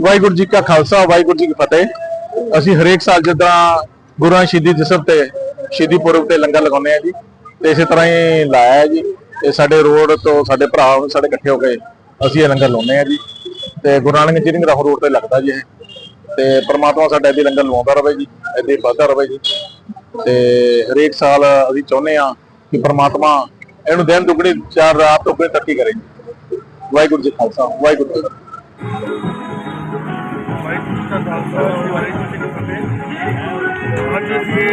ਵਾਹਿਗੁਰੂ ਜੀ ਕਾ ਖਾਲਸਾ, ਵਾਹਿਗੁਰੂ ਜੀ ਕੀ ਫਤਿਹ। ਅਸੀਂ ਹਰੇਕ ਸਾਲ ਜਿੱਦਾਂ ਗੁਰਾਂ ਸ਼ਹੀਦੀ ਦਿਸਬ ਤੇ ਸ਼ਹੀਦੀ ਪੁਰਬ ਤੇ ਲੰਗਰ ਲਗਾਉਂਦੇ ਆ ਜੀ, ਤੇ ਇਸੇ ਤਰ੍ਹਾਂ ਹੀ ਲਾਇਆ ਜੀ। ਤੇ ਸਾਡੇ ਰੋਡ ਤੋਂ ਸਾਡੇ ਭਰਾ ਸਾਡੇ ਇਕੱਠੇ ਹੋ ਕੇ ਅਸੀਂ ਇਹ ਲੰਗਰ ਲਾਉਂਦੇ ਆ ਜੀ। ਤੇ ਗੁਰਨਾਨਕ ਜੀ ਰਾਹੋਂ ਰੋਡ ਤੇ ਲੱਗਦਾ ਜੀ ਇਹ। ਤੇ ਪ੍ਰਮਾਤਮਾ ਸਾਡਾ ਇਹਦੇ ਲੰਗਰ ਲਵਾਉਂਦਾ ਰਹੇ ਜੀ ਇਹਦੇ ਵਾਧਾ ਰਹੇ ਜੀ। ਤੇ ਹਰੇਕ ਸਾਲ ਅਸੀਂ ਚਾਹੁੰਦੇ ਆ ਕਿ ਪ੍ਰਮਾਤਮਾ ਇਹਨੂੰ ਦਿਨ ਦੁਗਣੀ, ਚਾਰ ਰਾਤ ਤੋਂ ਫਿਰ ਤਰੱਕੀ ਕਰੇ ਵਾਹਿਗੁਰੂ ਜੀ ਕਾ ਖਾਲਸਾ, ਵਾਹਿਗੁਰੂ ਜੀ ਕੀ ਫਤਿਹ। ਵਾਹਿਗੁਰੂ ਜੀ ਕਾ ਖਾਲਸਾ, ਵਾਹਿਗੁਰੂ ਜੀ ਕੀ ਫਤਿਹ ਅੱਜ ਅਸੀਂ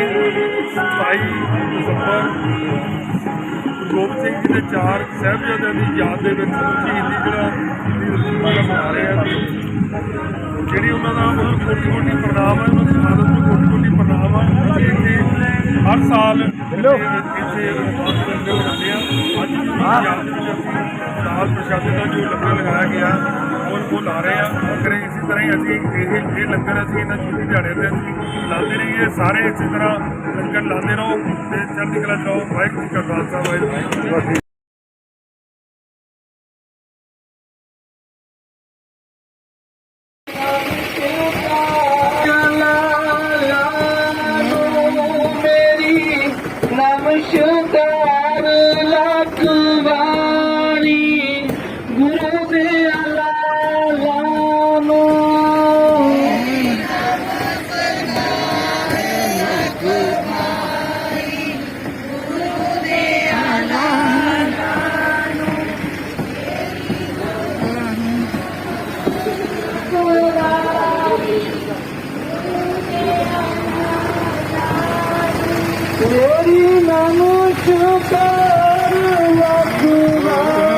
27 ਦਸੰਬਰ ਗੁਰੂ ਗੋਬਿੰਦ ਸਿੰਘ ਜੀ ਦੇ ਚਾਰ ਸਾਹਿਬਜ਼ਾਦਿਆਂ ਦੀ ਯਾਦ ਦੇ ਵਿੱਚ ਸ਼ਹੀਦੀ ਜਿਹੜਾ ਸ਼ਹੀਦੀ ਮਨਾ ਰਹੇ ਹਾਂ ਜਿਹੜੀ ਉਹਨਾਂ ਦਾ ਮਤਲਬ ਨੂੰ ਕੋਟੀ ਕੋਟੀ ਪ੍ਰਣਾਮ ਹੈ ਉਹਨਾਂ ਦੀ ਸ਼ਹਾਦਤ ਨੂੰ ਕੋਟੀ ਕੋਟੀ ਪ੍ਰਣਾਮ ਹੈ ਇੱਥੇ ਹਰ ਸਾਲ ਇੱਥੇ ਇੱਥੇ ਕਰਦੇ ਮਨਾਉਂਦੇ ਹਾਂ। ਅੱਜ ਵੀ ਉਹਨਾਂ ਦੀ ਜੋ ਲੰਗਰ ਲਗਾਇਆ ਗਿਆ ਉਹ ਉਹ ਲਾ ਰਹੇ ਆ ਫਿਰ ਇਸੇ ਤਰ੍ਹਾਂ ਹੀ ਅਸੀਂ ਇਹ ਇਹ ਲੰਗਰ ਅਸੀਂ ਇਹਨਾਂ ਛੁੱਟੀ ਦਿਹਾੜੇ ਤੇ ਅਸੀਂ ਲਾਉਂਦੇ ਰਹੀਏ ਸਾਰੇ ਇਸੇ ਤਰ੍ਹਾਂ ਲੰਗਰ ਲਾਉਂਦੇ ਰਹੋ ਤੇ ਚੜ੍ਹਦੀ ਕਲਾ ਚ ਰਹੋ। ਵਾਹਿਗੁਰੂ ਜੀ ਕਾ Khalsa Waheguru ji Querida, muito quero a tua voz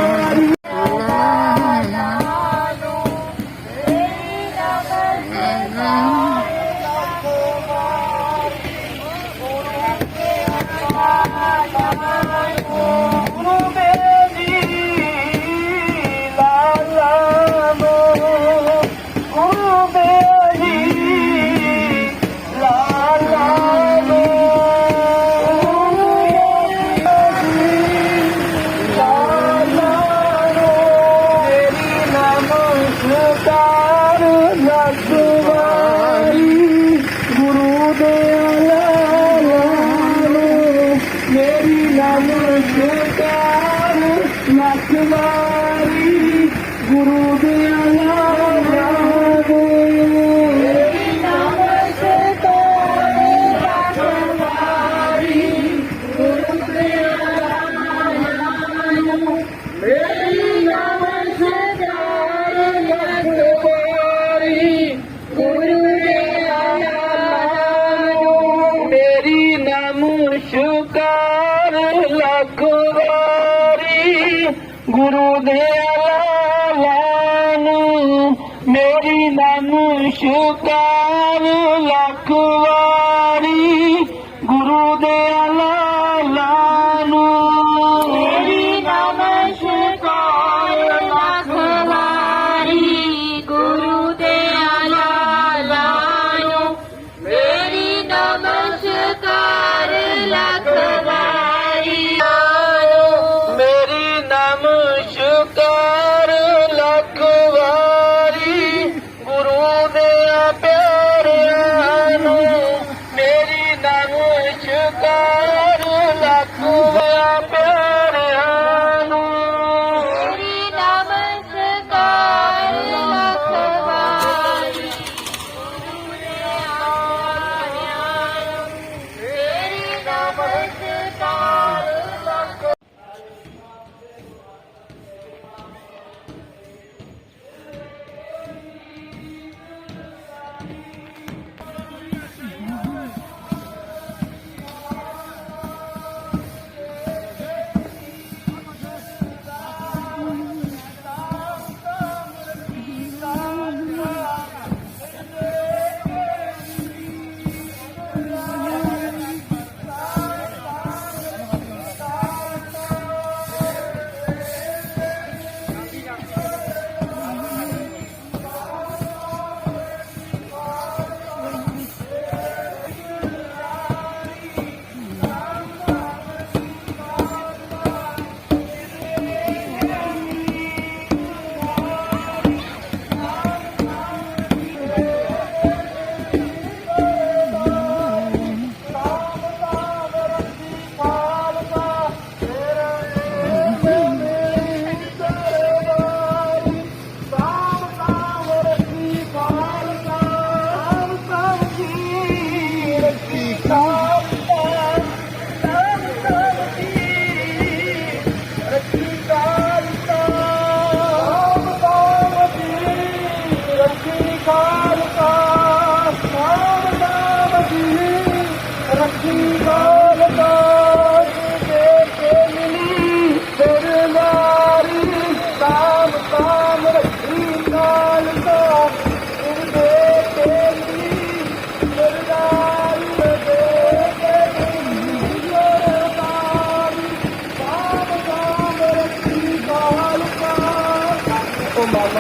ਲਖਵਾਰੀ ਗੁਰੂ ਦੇ ਆਇਆ ਨੂੰ ਮੇਰੀ ਨਮਸਕਾਰ ਲੱਖ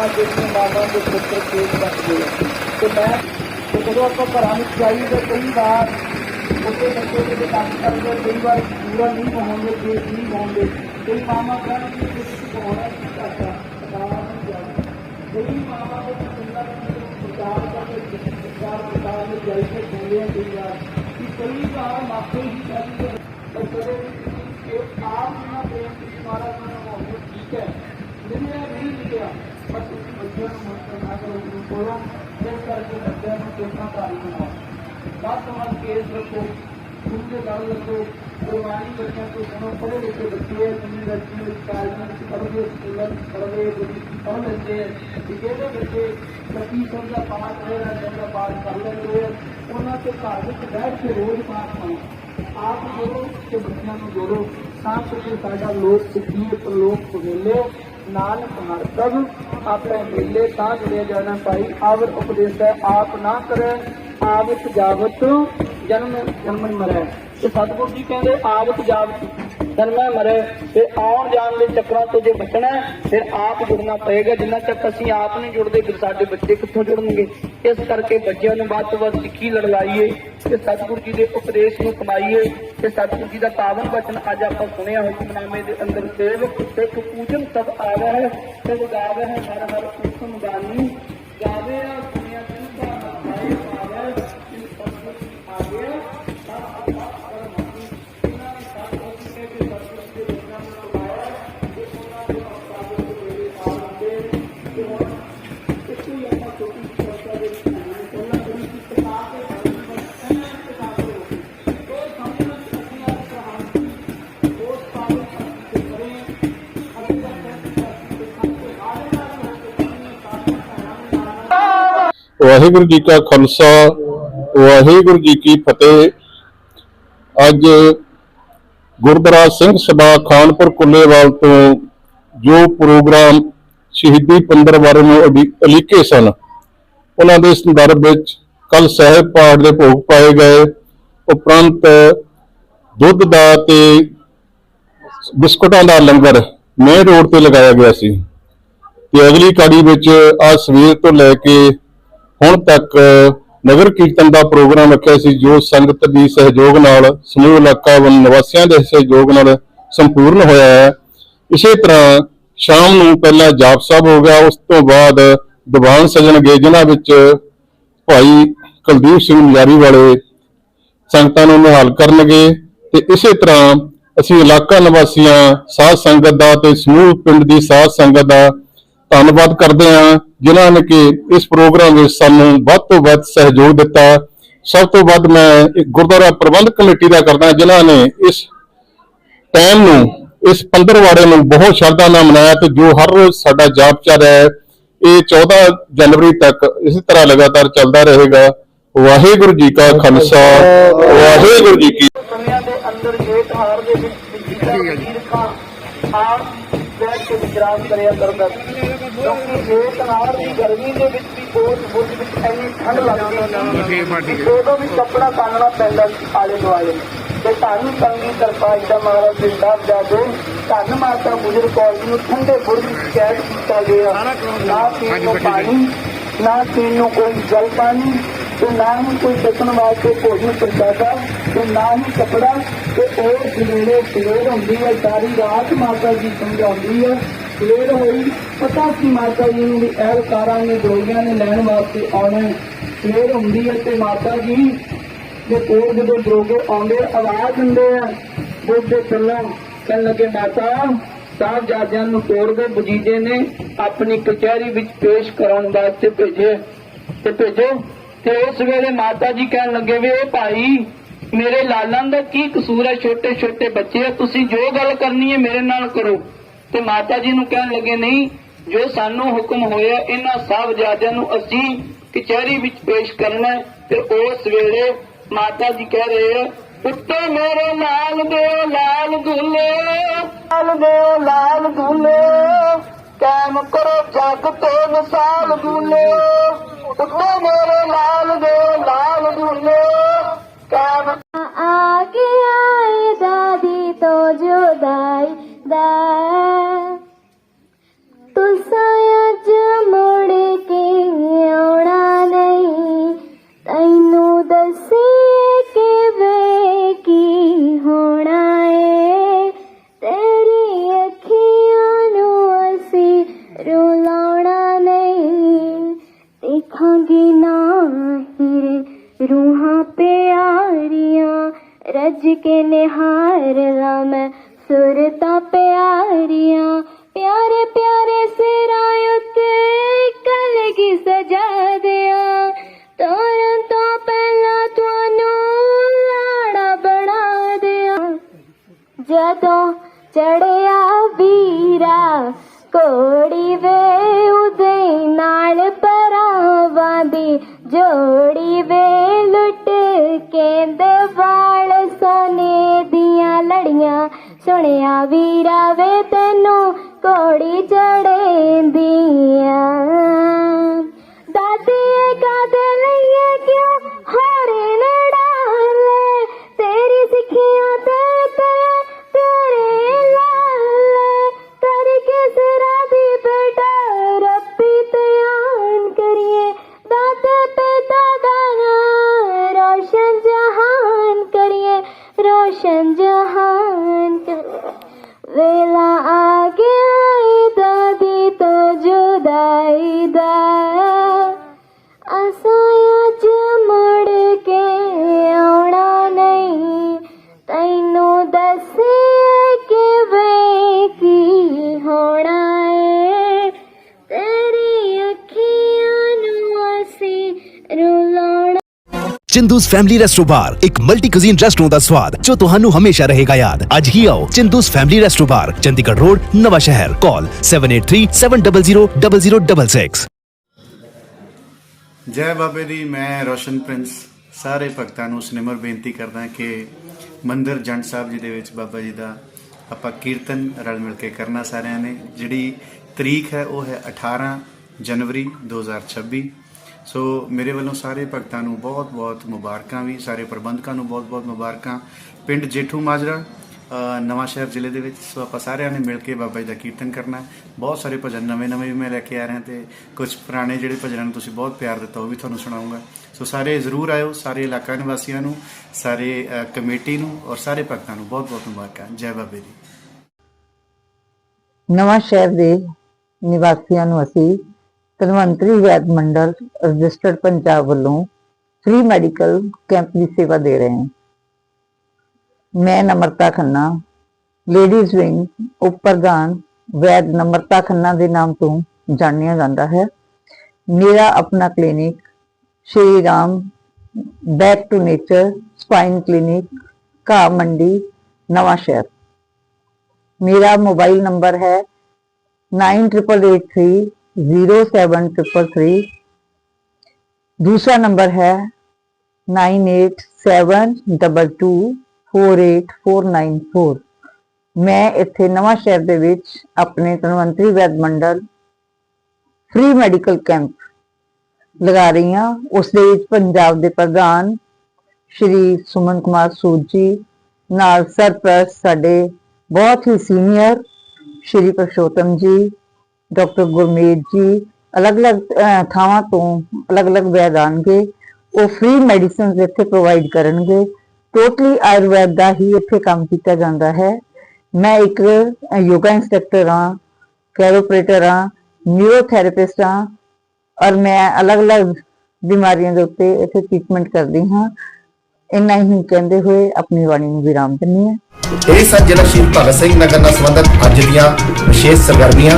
ਜਿਹੜੀਆਂ ਮਾਵਾਂ ਦੇ ਪੁੱਤਰ ਕੇਸ ਕੱਟਦੇ ਆ ਤੇ ਮੈਂ ਤੇ ਜਦੋਂ ਆਪਾਂ ਘਰਾਂ ਵਿੱਚ ਜਾਈਏ ਤਾਂ ਕਈ ਵਾਰ ਉੱਤੇ ਬੱਚੇ ਦੇ ਕੰਮ ਕਰਦੇ ਕਈ ਵਾਰ ਪੂਰਾ ਨਹੀਂ ਪਹੁੰਚਦੇ ਕੇਸ ਨਹੀਂ ਪਹੁੰਚਦੇ ਕਈ ਮਾਵਾਂ ਕਹਿੰਦੇ ਕਿ ਕੁਝ ਪਹੁੰਚਣਾ ਨਹੀਂ ਕਰਦਾ ਪਤਾ ਨਹੀਂ ਜਾਂਦਾ ਕਈ ਮਾਵਾਂ ਦੇ ਸੁੰਦਰ ਵਿਚਾਰ ਕਰਕੇ ਵਿਚਾਰ ਵਿਚਾਰ ਨੂੰ ਜਾਈ ਕੇ ਕਹਿੰਦੇ ਆ ਕਈ ਵਾਰ ਕਿ ਕਈ ਵਾਰ ਮਾਪੇ ਹੀ ਕਹਿੰਦੇ ਆ, ਪਰ ਜਦੋਂ ਇਹ ਆਪ ਨਾ ਪ੍ਰੇਮ ਦੀ ਮਾਰਾ ਨਾ ਹੋਵੇ ਠੀਕ ਹੈ ਨਹੀਂ ਇਹ ਨਹੀਂ ਲਿਖਿਆ ਪਰ ਤੁਸੀਂ ਬੱਚਿਆਂ ਨੂੰ ਮਤ ਨਾ ਕਰੋ ਗੁਰੂ ਕੋਲੋਂ ਇਸ ਕਰਕੇ ਬੱਚਿਆਂ ਨੂੰ ਕਿੰਨਾ ਕਾਰੀ ਬਣਾਓ ਬਾਤ ਸਮਾਜ ਕੇਸ ਰੱਖੋ ਉਨਕੇ ਗੱਲ ਰੱਖੋ ਕੁਰਬਾਨੀ ਬੱਚਿਆਂ ਤੋਂ ਸੁਣੋ ਪੜ੍ਹੇ ਲਿਖੇ ਬੱਚੇ ਹੈ ਯੂਨੀਵਰਸਿਟੀ ਵਿੱਚ ਕਾਲਜਾਂ ਵਿੱਚ ਪੜ੍ਹਦੇ ਸਕੂਲਾਂ ਵਿੱਚ ਪੜ੍ਹਦੇ ਪੜ੍ਹ ਲੈਂਦੇ ਹੈ ਕਿ ਜਿਹੜੇ ਬੱਚੇ ਸਤੀ ਸਮਝਾ ਪਾਠ ਰਹੇ ਰਹਿ ਪਾਠ ਕਰ ਲੈਂਦੇ ਹੈ ਉਹਨਾਂ ਤੇ ਘਰ ਵਿੱਚ ਬੈਠ ਕੇ ਰੋਜ਼ ਪਾਠ ਪਾਓ ਆਪ ਜੋੜੋ ਤੇ ਬੱਚਿਆਂ ਨੂੰ ਜੋੜੋ। ਤਾਂ ਕਿ ਸਾਡਾ ਲੋਕ ਸਿੱਖੀਏ ਪ੍ਰਲੋਕ ਪਵੇਲੇ ਨਾਨਕ ਹਰਕਬ ਆਪਣੇ ਮੇਲੇ ਤਾਂ ਜੁੜਿਆ ਜਾਣਾ ਭਾਈ। ਆਵਰ ਉਪਦੇਸ਼ ਹੈ, ਆਪ ਨਾ ਕਰੇ, ਆਵਤ ਜਾਵਤ ਜਨਮ ਜਨਮ ਮਰੈ। ਤੇ ਸਤਿਗੁਰੂ ਜੀ ਕਹਿੰਦੇ, ਆਵਤ ਜਾਵਤ ਜਨਮੈ ਮਰੇ ਤੇ ਆਉਣ ਜਾਣ ਦੇ ਚੱਕਰਾਂ ਤੋਂ ਜੇ ਬਚਣਾ ਫਿਰ ਆਪ ਜੁੜਨਾ ਪਏਗਾ। ਜਿੰਨਾ ਤੱਕ ਅਸੀਂ ਆਪ ਨਹੀਂ ਜੁੜਦੇ, ਫਿਰ ਸਾਡੇ ਬੱਚੇ ਕਿੱਥੋਂ ਜੁੜਨਗੇ? ਇਸ ਕਰਕੇ ਬੱਚਿਆਂ ਨੂੰ ਵੱਧ ਤੋਂ ਵੱਧ ਸਿੱਖੀ ਲੜਵਾਈਏ ਤੇ ਸਤਿਗੁਰੂ ਜੀ ਦੇ ਉਪਦੇਸ਼ ਨੂੰ ਕਮਾਈਏ ਤੇ ਸਤਿਗੁਰੂ ਜੀ ਦਾ ਪਾਵਨ ਵਚਨ ਅੱਜ ਆਪਾਂ ਸੁਣਿਆ ਹੁਕਮਨਾਮੇ ਦੇ ਅੰਦਰ ਸੇਵ ਸਿੱਖ, ਪੂਜਨ ਸਭ ਆਵੇ ਹੈ ਤੇ ਗਾਵੇ ਹੈ ਹਰ ਹਰ ਹੁਕਮ ਬਾਣੀ ਗਾਵੇ ਆ ਵਾਹਿਗੁਰੂ ਜੀ ਕਾ ਖਾਲਸਾ, ਵਾਹਿਗੁਰੂ ਜੀ ਕੀ ਫਤਿਹ। ਅੱਜ ਗੁਰਦੁਆਰਾ ਸਿੰਘ ਸਭਾ ਖਾਨਪੁਰ ਕੁੱਲੇਵਾਲ ਤੋਂ ਜੋ ਪ੍ਰੋਗਰਾਮ ਸ਼ਹੀਦੀ ਪੰਦਰ ਬਾਰੇ ਨੂੰ ਅਡੀ- ਸਨ, ਉਹਨਾਂ ਦੇ ਸੰਦਰਭ ਵਿੱਚ ਕੱਲ ਸਹਿਬ ਪਾਠ ਦੇ ਭੋਗ ਪਾਏ ਗਏ। ਉਪਰੰਤ ਦੁੱਧ ਦਾ ਤੇ ਬਿਸਕੁਟਾਂ ਦਾ ਲੰਗਰ ਮੇਨ ਰੋਡ ਤੇ ਲਗਾਇਆ ਗਿਆ ਸੀ। ਤੇ ਅਗਲੀ ਕੜੀ ਵਿੱਚ ਆ ਸਵੇਰ ਤੋਂ ਲੈ ਕੇ ਹੁਣ ਤੱਕ ਨਗਰ ਕੀਰਤਨ ਦਾ ਪ੍ਰੋਗਰਾਮ ਰੱਖਿਆ ਸੀ, ਜੋ ਸੰਗਤ ਦੀ ਸਹਿਯੋਗ ਨਾਲ, ਸਮੂਹ ਇਲਾਕਾ ਵਨ ਨਿਵਾਸੀਆਂ ਦੇ ਸਹਿਯੋਗ ਨਾਲ ਸੰਪੂਰਨ ਹੋਇਆ ਹੈ। ਇਸੇ ਤਰ੍ਹਾਂ ਸ਼ਾਮ ਨੂੰ ਪਹਿਲਾਂ ਜਾਪ ਸਾਹਿਬ ਹੋ ਗਿਆ, ਉਸ ਤੋਂ ਬਾਅਦ ਦੀਵਾਨ ਸਜਣਗੇ ਜਿਨ੍ਹਾਂ ਵਿੱਚ ਭਾਈ ਕੁਲਦੀਪ ਸਿੰਘ ਮਜਾਰੀ ਵਾਲੇ ਸੰਗਤਾਂ ਨੂੰ ਨਿਹਾਲ ਕਰਨਗੇ। ਤੇ ਇਸੇ ਤਰ੍ਹਾਂ ਅਸੀਂ ਇਲਾਕਾ ਨਿਵਾਸੀਆਂ, ਸਾਧ ਸੰਗਤ ਦਾ ਤੇ ਸਮੂਹ ਪਿੰਡ ਦੀ ਸਾਧ ਸੰਗਤ ਦਾ ਧੰਨਵਾਦ ਕਰਦੇ ਹਾਂ ਜਿਨ੍ਹਾਂ ਨੇ ਕਿ ਇਸ ਪ੍ਰੋਗਰਾਮ ਵਿੱਚ ਸਾਨੂੰ ਵੱਧ ਤੋਂ ਵੱਧ ਸਹਿਯੋਗ ਦਿੱਤਾ। ਸਭ ਤੋਂ ਵੱਧ ਮੈਂ ਇੱਕ ਗੁਰਦੁਆਰਾ ਪ੍ਰਬੰਧਕ ਕਮੇਟੀ ਦਾ ਕਰਦਾ ਜਿਨ੍ਹਾਂ ਨੇ ਇਸ ਟਾਈਮ ਨੂੰ ਇਸ ਪੰਦਰਵਾੜੇ ਨੂੰ ਬਹੁਤ ਸ਼ਰਧਾ ਨਾਲ ਮਨਾਇਆ ਤੇ ਜੋ ਹਰ ਰੋਜ਼ ਸਾਡਾ ਜਾਪ ਚੱਲ ਰਿਹਾ ਹੈ ਇਹ 14 ਜਨਵਰੀ ਤੱਕ ਇਸੇ ਤਰ੍ਹਾਂ ਲਗਾਤਾਰ ਚੱਲਦਾ ਰਹੇਗਾ। ਵਾਹਿਗੁਰੂ ਜੀ ਕਾ ਖਾਲਸਾ ਵਾਹਿਗੁਰੂ ਜੀ ਕੀ ਦੁਨੀਆ ਦੇ ਅੰਦਰ ਜੇਠ ਹਾਰ ਦੇ ਵਿੱਚ ਬਿਜਲੀ ਦਾ ਵੀਰ ਵਿਚਾਰ ਕਰਿਆ ਕਰਦਾ ਕਿਉਂਕਿ ਜੇਠ ਹਾਰ ਦੀ ਗਰਮੀ ਦੇ ਵਿੱਚ ਵੀ ਉਸ ਬੁੱਝ ਵਿੱਚ ਇੰਨੀ ਠੰਡ ਲੱਗਦੀ ਸੀ ਉਦੋਂ ਵੀ ਕੱਪੜਾ ਪਾਉਣਾ ਪੈਂਦਾ ਆਲੇ ਦੁਆਲੇ। ਤੇ ਧੰਨ ਸੰਗੀ ਤਰਪਾਈ ਦਾ ਮਹਾਰਾਜ ਸਾਹਿਬ ਜਾਦੇ ਧੰਨ ਮਾਤਾ ਗੁਜਰ ਕੌਰ ਜੀ ਨੂੰ ਠੰਡੇ ਬੁਰਜ ਵਿੱਚ ਕੈਦ ਕੀਤਾ ਗਿਆ। ਨਾ ਪੀਣ ਨੂੰ ਪਾਣੀ ਨਾ ਪੀਣ ਨੂੰ ਕੋਈ ਜਲ ਪਾਣੀ ਤੇ ਨਾ ਹੀ ਕੋਈ ਬਚਣ ਵਾਸਤੇ ਭੋਜਨ ਪ੍ਰਸ਼ਾਦਾ, ਤੇ ਨਾ ਹੀ ਕਪੜਾ, ਤੇ ਉਹ ਜਿਹੜੇ ਸਵੇਰ ਹੁੰਦੀ ਹੈ, ਸਾਰੀ ਰਾਤ ਮਾਤਾ ਜੀ ਸਮਝਾਉਂਦੀ ਹੈ। ਸਵੇਰ ਹੋਈ, ਪਤਾ ਸੀ ਮਾਤਾ ਜੀ ਨੂੰ ਵੀ ਅਹਲਕਾਰਾਂ ਨੇ ਜੋਗੀਆਂ ਨੇ ਲੈਣ ਵਾਸਤੇ ਆਉਣਾ ਹੈ। ਹੁੰਦੀ ਹੈ ਤੇ ਮਾਤਾ ਜੀ ਦੇ ਕੋਲ ਜਦੋਂ ਦਰੋਗੇ ਆਉਂਦੇ, ਆਵਾਜ਼ ਦਿੰਦੇ ਆ। ਬੋਲਦੇ ਚੱਲੋ ਕਹਿਣ ਲੱਗੇ, ਮਾਤਾ, ਸਾਹਿਬਜ਼ਾਦਿਆਂ ਨੂੰ ਤੋੜ ਕੇ ਬਜੀਜੇ ਨੇ ਆਪਣੀ ਕਚਹਿਰੀ ਵਿੱਚ ਪੇਸ਼ ਕਰਾਉਣ ਵਾਸਤੇ ਭੇਜੇ ਤੇ ਭੇਜੋ। ਤੇ ਉਸ ਵੇਲੇ ਮਾਤਾ ਜੀ ਕਹਿਣ ਲੱਗੇ ਵੀ ਇਹ ਭਾਈ, ਮੇਰੇ ਲਾਲਾਂ ਦਾ ਕੀ ਕਸੂਰ ਹੈ? ਛੋਟੇ ਛੋਟੇ ਬੱਚੇ ਆ, ਤੁਸੀਂ ਜੋ ਗੱਲ ਕਰਨੀ ਹੈ ਮੇਰੇ ਨਾਲ ਕਰੋ। ਤੇ ਮਾਤਾ ਜੀ ਨੂੰ ਕਹਿਣ ਲੱਗੇ, ਨਹੀਂ, ਜੋ ਸਾਨੂੰ ਹੁਕਮ ਹੋਇਆ, ਇਹਨਾਂ ਸਾਹਿਬਜ਼ਾਦਿਆਂ ਨੂੰ ਅਸੀਂ ਕਚਹਿਰੀ ਵਿੱਚ ਪੇਸ਼ ਕਰਨਾ ਹੈ। ਤੇ ਉਸ ਵੇਲੇ ਮਾਤਾ ਜੀ ਕਹਿ ਰਹੇ ਆ, ਉੱਤੇ ਮੇਰੇ ਲਾਲ ਦੇ ਲਾਲ ਦੁੱਲੇ, ਲਾਲ ਦੇ ਲਾਲ ਦੁੱਲੇ ਕਾਇਮ ਕਰੋ ਜਗ ਤੇ ਮਿਸਾਲ ਦੁੱਲੇ। ਉੱਤੇ ਮੇਰੇ ਲਾਲ ਦੇ ਲਾਲ ਦੁੱਲੇ ਕਾਇਮ ਆ ਗਿਆ ਏ ਦਾਦੀ ਤੋਂ ਜਦੋਂ ਚੜਿਆ ਵੀਰਾ ਕੋੜੀ ਚਿੰਦੂਸ ਫੈਮਿਲੀ ਰੈਸਟੋ ਬਾਰ ਇੱਕ ਮਲਟੀ ਕੁਜ਼ੀਨ ਰੈਸਟੋਰੈਂਟ ਦਾ ਸਵਾਦ ਜੋ ਤੁਹਾਨੂੰ ਹਮੇਸ਼ਾ ਰਹੇਗਾ ਯਾਦ ਅੱਜ ਹੀ ਆਓ Chindu's family resto bar Chandigarh road Nawan Shahr call 7837000066 ਜੈ ਬਾਬੇ ਦੀ ਮੈਂ ਰੋਸ਼ਨ ਪ੍ਰਿੰਸ ਸਾਰੇ ਭਗਤਾਂ ਨੂੰ ਸਨਿਮਰ ਬੇਨਤੀ ਕਰਦਾ ਕਿ ਮੰਦਿਰ ਜੰਡ ਸਾਹਿਬ ਜੀ ਦੇ ਵਿੱਚ ਬਾਬਾ ਜੀ ਦਾ ਆਪਾਂ ਕੀਰਤਨ ਰਲ ਮਿਲ ਕੇ ਕਰਨਾ ਸਾਰਿਆਂ ਨੇ ਜਿਹੜੀ ਤਰੀਕ ਹੈ ਉਹ ਹੈ 18 ਜਨਵਰੀ 2026 ਸੋ ਮੇਰੇ ਵੱਲੋਂ ਸਾਰੇ ਭਗਤਾਂ ਨੂੰ ਬਹੁਤ-ਬਹੁਤ ਮੁਬਾਰਕਾਂ ਵੀ ਸਾਰੇ ਪ੍ਰਬੰਧਕਾਂ ਨੂੰ ਬਹੁਤ-ਬਹੁਤ ਮੁਬਾਰਕਾਂ। ਪਿੰਡ ਜੇਠੂ ਮਾਜਰਾ ਅ, ਨਵਾਂ ਸ਼ਹਿਰ ਜ਼ਿਲ੍ਹੇ ਦੇ ਵਿੱਚ ਸੋ ਆਪਾਂ ਸਾਰਿਆਂ ਨੇ ਮਿਲ ਕੇ ਬਾਬਾ ਜੀ ਦਾ ਕੀਰਤਨ ਕਰਨਾ ਬਹੁਤ ਸਾਰੇ ਭਜਨ ਨਵੇਂ-ਨਵੇਂ ਵੀ ਮੈਂ ਲੈ ਕੇ ਆ ਰਿਹਾ ਤੇ ਕੁਝ ਪੁਰਾਣੇ ਜਿਹੜੇ ਭਜਨਾਂ ਨੂੰ ਤੁਸੀਂ ਬਹੁਤ ਪਿਆਰ ਦਿੱਤਾ ਉਹ ਵੀ ਤੁਹਾਨੂੰ ਸੁਣਾਉਂਗਾ। ਸੋ ਸਾਰੇ ਜ਼ਰੂਰ ਆਇਓ ਸਾਰੇ ਇਲਾਕਾ ਨਿਵਾਸੀਆਂ ਨੂੰ ਸਾਰੇ ਕਮੇਟੀ ਨੂੰ ਔਰ ਸਾਰੇ ਭਗਤਾਂ ਨੂੰ ਬਹੁਤ-ਬਹੁਤ ਮੁਬਾਰਕਾਂ। ਜੈ ਬਾਬੇ ਦੀ। ਨਵਾਂ ਸ਼ਹਿਰ ਦੇ ਨਿਵਾਸੀਆਂ ਨੂੰ ਅਸੀਂ ਧਨਵੰਤਰੀ ਵੈਦ ਮੰਡਲ, ਰਜਿਸਟਰਡ ਪੰਜਾਬ ਵੱਲੋਂ ਫ੍ਰੀ ਮੈਡੀਕਲ ਕੈਂਪ ਦੀ ਸੇਵਾ ਦੇ ਰਹੇ ਹਾਂ। ਮੈਂ ਨਮਰਤਾ ਖੰਨਾ ਲੇਡੀਜ਼ ਵਿੰਗ ਉਪ ਪ੍ਰਧਾਨ ਵੈਦ ਨਮਰਤਾ ਖੰਨਾ ਦੇ ਨਾਮ ਤੋਂ ਜਾਣਿਆ ਜਾਂਦਾ ਹੈ। ਮੇਰਾ ਆਪਣਾ clinic Shri Ram back to nature spine clinic Ghah Mandi, Nawan ਸ਼ਹਿਰ। ਮੇਰਾ ਮੋਬਾਈਲ ਨੰਬਰ ਹੈ 9883 दूसरा नंबर है nine eight seven double two four eight four nine four ਮੈਂ ਇੱਥੇ ਨਵਾਂ ਸ਼ਹਿਰ ਦੇ ਵਿੱਚ ਆਪਣੇ ਧਨਵੰਤਰੀ ਵੈਦ ਮੰਡਲ ਫ੍ਰੀ ਮੈਡੀਕਲ ਕੈਂਪ ਲਗਾ ਰਹੀ ਹਾਂ ਉਸ ਦੇ ਵਿੱਚ ਪੰਜਾਬ ਦੇ ਪ੍ਰਧਾਨ ਸ਼੍ਰੀ ਸੁਮਨ ਕੁਮਾਰ ਸੂਦ ਜੀ ਨਾਲ ਸਰਪ੍ਰਸਤ ਸਾਡੇ ਬਹੁਤ ਹੀ ਸੀਨੀਅਰ ਸ਼੍ਰੀ ਪੁਰਸ਼ੋਤਮ ਜੀ ਡਾਕਟਰ ਗੁਰਮੇਜ ਜੀ ਅਲੱਗ-ਅਲੱਗ ਥਾਵਾਂ ਤੋਂ ਅਲੱਗ-ਅਲੱਗ ਵੈਦ ਆਉਣਗੇ। ਉਹ ਫ੍ਰੀ ਮੈਡੀਸਿਨਸ ਇੱਥੇ ਪ੍ਰੋਵਾਈਡ ਕਰਨਗੇ। ਟੋਟਲੀ ਆਯੁਰਵੈਦ ਦਾ ਹੀ ਇੱਥੇ ਕੰਮ ਕੀਤਾ ਜਾਂਦਾ ਹੈ। ਮੈਂ ਇੱਕ ਯੋਗਾ ਇੰਸਟ੍ਰਕਟਰ ਹਾਂ ਕੈਰੋਪ੍ਰੇਟਰ ਹਾਂ ਨਿਊਰੋਥੈਰੇਪਿਸਟ ਹਾਂ ਔਰ ਮੈਂ ਅਲੱਗ-ਅਲੱਗ ਬਿਮਾਰੀਆਂ ਦੇ ਉੱਤੇ ਇੱਥੇ ਟ੍ਰੀਟਮੈਂਟ ਕਰਦੀ ਹਾਂ। ਇੰਨਾ ਹੀ ਕਹਿੰਦੇ ਹੋਏ ਆਪਣੀ ਬਾਣੀ ਨੂੰ ਵਿਰਾਮ ਦਿੰਦੀ ਹਾਂ। ਇਹ ਸਨ ਜ਼ਿਲ੍ਹਾ ਸ਼ਹੀਦ ਭਗਤ ਸਿੰਘ ਨਗਰ ਨਾਲ ਸੰਬੰਧਿਤ ਅੱਜ ਦੀਆਂ ਵਿਸ਼ੇਸ਼ ਸਰਗਰਮੀਆਂ